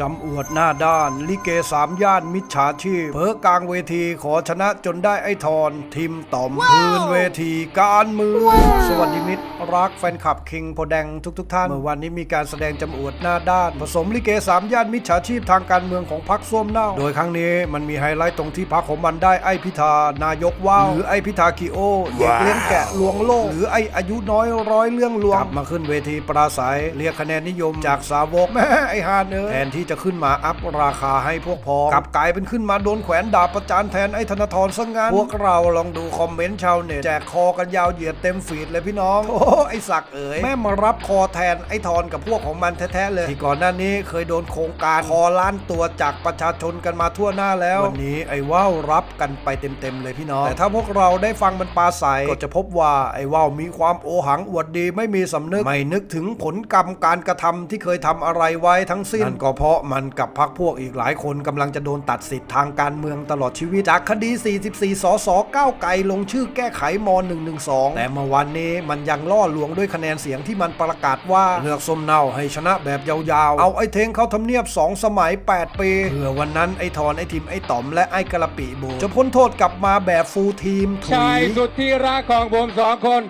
จำอวดหน้าด้าน ลิเกสามย่านมิจฉาชีพเผลอกลางเวทีขอชนะจนได้ไอ้ทอนทิมต่อมคืนเวทีการเมืองสวัสดีมิตร รักแฟนคลับคิงโพแดงทุกๆทท่าน เมื่อวันนี้มีการแสดงจำอวดหน้าด้าน ผสมลิเกสามย่านมิจฉาชีพทางการเมืองของพรรคส้วมเน่า โดยครั้งนี้มันมีไฮไลท์ตรงที่พรรคของมันได้ไอ้พิธานายกว่าวหรือไอ้พิธาคีโอเด็กเลี้ยงแกะลวงโลก หรือไอ้อายุน้อยร้อยเรื่องลวงกลับมาขึ้นเวทีปราศัยเรียกคะแนนนิยมจากสาวกแม่ไอ้ฮานเนอแทนที่จะขึ้นมาอัพราคาให้พวกพ้องกลับกลายเป็นขึ้นมาโดนแขวนดาบประจานแทนไอ้ธนาธรซะงั้น พวกเราลองดูคอมเมนต์ชาวเน็ตแจกคอกันยาวเหยียดเต็มฟีดเลยพี่น้อง โอ้ไอ้สักเอ๋ยแม่มารับคอแทนไอ้ทอนกับพวกของมันแท้ๆเลย ที่ก่อนหน้านี้เคยโดนโครงการคอล้านตัวจากประชาชนกันมาทั่วหน้าแล้ว วันนี้ไอ้ว่าวรับกันไปเต็มๆเลยพี่น้อง แต่ถ้าพวกเราได้ฟังมันปราศัยก็จะพบว่าไอ้ว่าวมีความโอหังอวดดีไม่มีสำนึกไม่นึกถึงผลกรรมการกระทำที่เคยทำอะไรไว้ทั้งสิ้นนั่นก็เพราะมันกับพรรคพวกอีกหลายคนกำลังจะโดนตัดสิทธิ์ทางการเมืองตลอดชีวิตจากคดี 44 สสก้าวไกลลงชื่อแก้ไขม .112 แต่เมื่อวันนี้มันยังล่อลวงด้วยคะแนนเสียงที่มันประกาศว่าเลือกสมเนาให้ชนะแบบยาวๆ เอาไอ้เทงเข้าทำเนียบ 2 สมัย 8 ปีเพื่อวันนั้นไอ้ทอนไอ้ทิมไอ้ต๋อมและไอ้กระปิบูจะพ้นโทษกลับมาแบบฟูลทีมถุชายยสุดที่รักของผมสองคน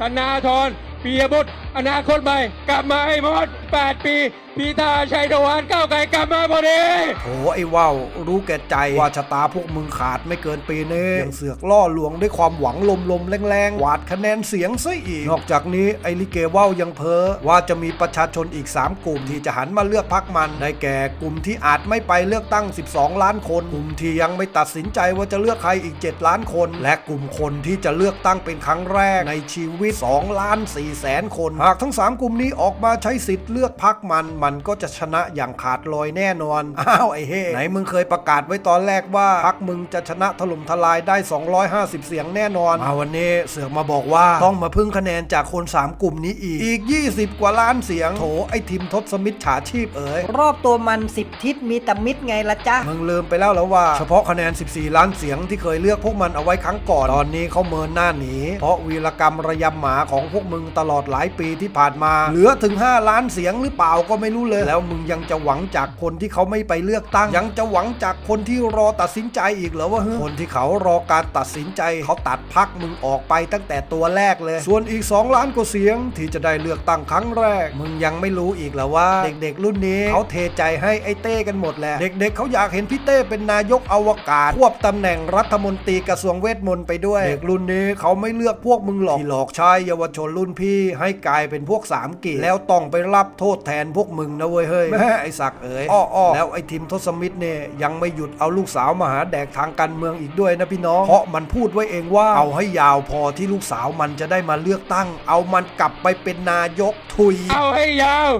ธนาธรปียบุตร อนาคตใหม่ กลับมาให้หมด 8 ปีพีธาชัยดวานก้าวไกลกลับมาพอดีโถไอ้ว่าวรู้แก่ใจว่าชะตาพวกมึงขาดไม่เกินปีนี้ยังเสือกล่อลวงด้วยความหวังลมๆแรงๆหวาดคะแนนเสียงซะอีก นอกจากนี้ไอ้ลิเกว่าวยังเพ้อว่าจะมีประชาชนอีก 3 กลุ่มที่จะหันมาเลือกพักมันได้แก่กลุ่มที่อาจไม่ไปเลือกตั้ง 12 ล้านคน กลุ่มที่ยังไม่ตัดสินใจว่าจะเลือกใครอีก 7 ล้านคน และกลุ่มคนที่จะเลือกตั้งเป็นครั้งแรกในชีวิต2ล้าน4แสนคนหากทั้ง 3 กลุ่มนี้ออกมาใช้สิทธิ์เลือกพักมัน มันก็จะชนะอย่างขาดลอยแน่นอน อ้าวไอ้เฮ้ไหนมึงเคยประกาศไว้ตอนแรกว่าพักมึงจะชนะถล่มทลายได้ 250 เสียงแน่นอนมาวันนี้เสือกมาบอกว่าต้องมาพึ่งคะแนนจากคน 3 กลุ่มนี้อีก อีก 20 กว่าล้านเสียง โถไอ้ทีมทศมิตรฉาชีพเอ๋ย รอบตัวมันสิบทิศมีแต่มิตรไงละจ๊ะ มึงลืมไปแล้วแล้วว่า เฉพาะคะแนน 14 ล้านเสียงที่เคยเลือกพวกมันเอาไว้ครั้งก่อน ตอนนี้เขาเมินหน้าหนี เพราะวีรกรรมระยำหมาของพวกมึงตลอดหลายปีที่ผ่านมา เหลือถึง 5 ล้านเสียงหรือเปล่าก็ไม่รู้เลย แล้วมึงยังจะหวังจากคนที่เขาไม่ไปเลือกตั้ง ยังจะหวังจากคนที่รอตัดสินใจอีกเหรอวะคนที่เขารอการตัดสินใจเขาตัดพักมึงออกไปตั้งแต่ตัวแรกเลย ส่วนอีก 2 ล้านกว่าเสียงที่จะได้เลือกตั้งครั้งแรก มึงยังไม่รู้อีกเหรอว่า เด็กๆ รุ่นนี้เขาเทใจให้ไอ้เต้กันหมดแหละเด็กๆเขาอยากเห็นพี่เต้เป็นนายกอวกาศควบตำแหน่งรัฐมนตรีกระทรวงเวทมนต์ไปด้วย เด็กรุ่นนี้เขาไม่เลือกพวกมึงหรอกที่หลอกใช้เยาวชนรุ่นพี่ให้กลายเป็นพวกสามกีแล้วต้องไปรับโทษแทนพวกมึงนะเว้ยเฮ้ยแม่ไอ้ศักดิ์เอ๋ยอ้อๆแล้วไอ้ทีมทศมิตรเนี่ยยังไม่หยุดเอาลูกสาวมาหาแดกทางการเมืองอีกด้วยนะพี่น้อง เพราะมันพูดไว้เองว่าเอาให้ยาวพอที่ลูกสาวมันจะได้มาเลือกตั้ง เอามันกลับไปเป็นนายกทุย เอาให้ยาว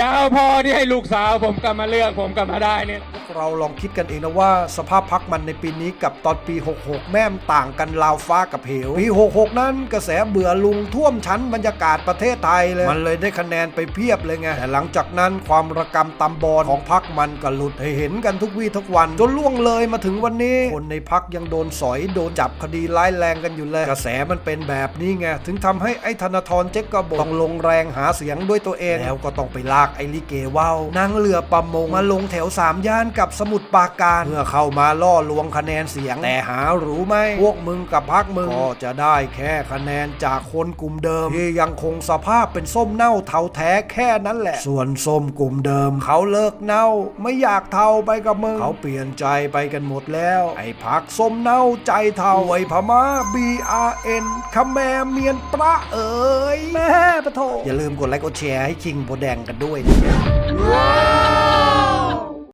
ยาวพอที่ให้ลูกสาวผมกลับมาเลือกผมกลับมาได้เนี่ยเราลองคิดกันเองนะว่าสภาพพักมันในปีนี้กับตอนปี 66 แม่มต่างกันราวฟ้ากับเหว ปี 66 นั้นกระแสเบื่อลุงท่วมชั้นบรรยากาศประเทศไทยเลย มันเลยได้คะแนนไปเพียบเลยไง แต่หลังจากนั้นความระกำตำบอลของพักมันก็หลุดให้เห็นกันทุกวี่ทุกวัน จนล่วงเลยมาถึงวันนี้ คนในพักยังโดนสอยโดนจับคดีร้ายแรงกันอยู่เลย กระแสมันเป็นแบบนี้ไงถึงทำให้ไอ้ธนาธรเจ๊กกระบฏต้องลงแรงหาเสียงด้วยตัวเองแล้วก็ต้องไปลากไอลิเกว่าวนั่งเรือประมงมาลงแถวสามย่านกับสมุทรปราการเพื่อเข้ามาล่อลวงคะแนนเสียง แต่หารู้ไหมพวกมึงกับพักมึงก็จะได้แค่คะแนนจากคนกลุ่มเดิม ที่ยังคงสภาพเป็นส้มเน่าเทาแท้แค่นั้นแหละ ส่วนส้มกลุ่มเดิม เขาเลิกเน่า ไม่อยากเทาไปกับมึงเขาเปลี่ยนใจไปกันหมดแล้ว ไอ้พักส้มเน่าใจเทาไอ้พม่า B R N คแมเมียนประเอ๋ยแม่ปะโถอย่าลืมกดไลค์กดแชร์ให้คิงโบแดงกันด้วยนะ